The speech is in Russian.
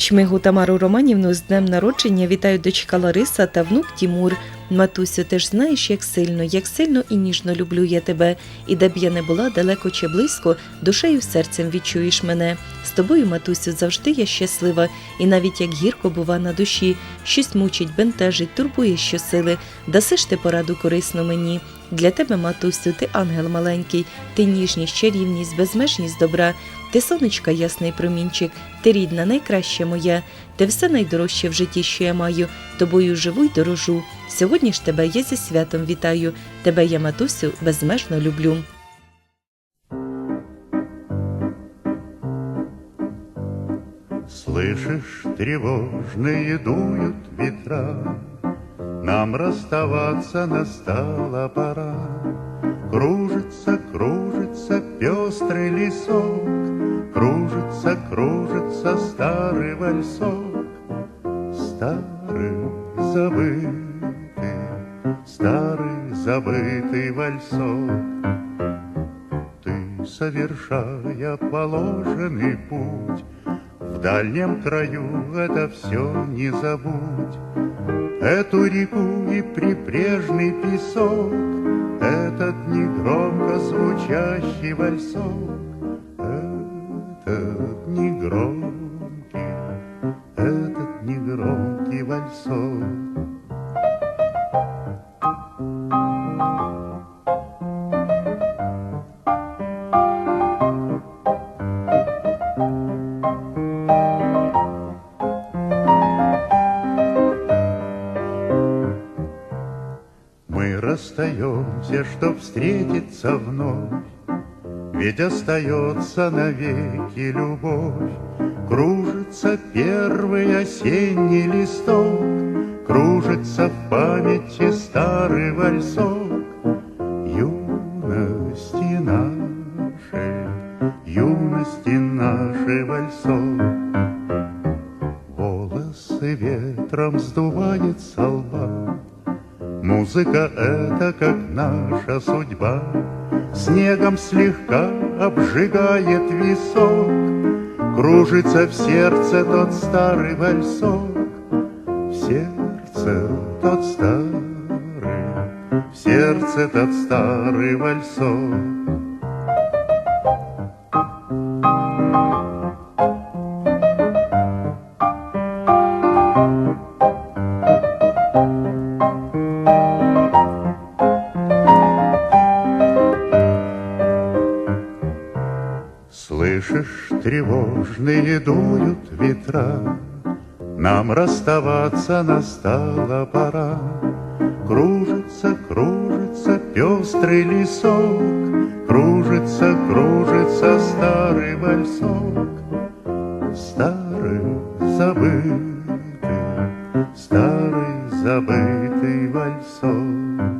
Чмигу Тамару Романівну з днем народження вітають дочка Лариса та внук Тімур. Матусю, ти ж знаєш, як сильно, як сильно і ніжно люблю я тебе, і де б я не була далеко чи близько, душею серцем відчуєш мене. З тобою, матусю, завжди я щаслива, і навіть як гірко бува на душі, щось мучить, бентежить, турбує щосили, даси ж ти пораду корисну мені. Для тебе, матусю, ти ангел маленький, ти ніжність, чарівність, безмежність добра, ти сонечка ясний промінчик, ти рідна, найкраща моя, ти все найдорожче в житті, що я маю, тобою живу й дорожу. Сьогодні ж тебе я зі святом вітаю, тебе я, матусю, безмежно люблю. Слышишь, тревожные дуют ветра, Нам расставаться настала пора. Кружится, кружится пестрый лесок, Кружится, кружится старый вальсок, Старый забытый, старый забытый вальсок. Ты, совершая положенный путь, В дальнем краю это все не забудь. Эту реку и прибрежный песок, Этот негромко звучащий вальсок, Этот негромкий, этот негромкий вальсок. Расстаемся, чтоб встретиться вновь, Ведь остается навеки любовь. Кружится первый осенний листок, Кружится в памяти старый вальсок. Юности нашей, юности нашей вальсок. Волосы ветром сдувает со лба, Музыка это как наша судьба, Снегом слегка обжигает висок, Кружится в сердце тот старый вальсок, В сердце тот старый, в сердце тот старый вальсок. Слышишь, тревожные дуют ветра, Нам расставаться настала пора. Кружится, кружится пестрый лесок, Кружится, кружится старый вальсок, Старый забытый, старый забытый вальсок.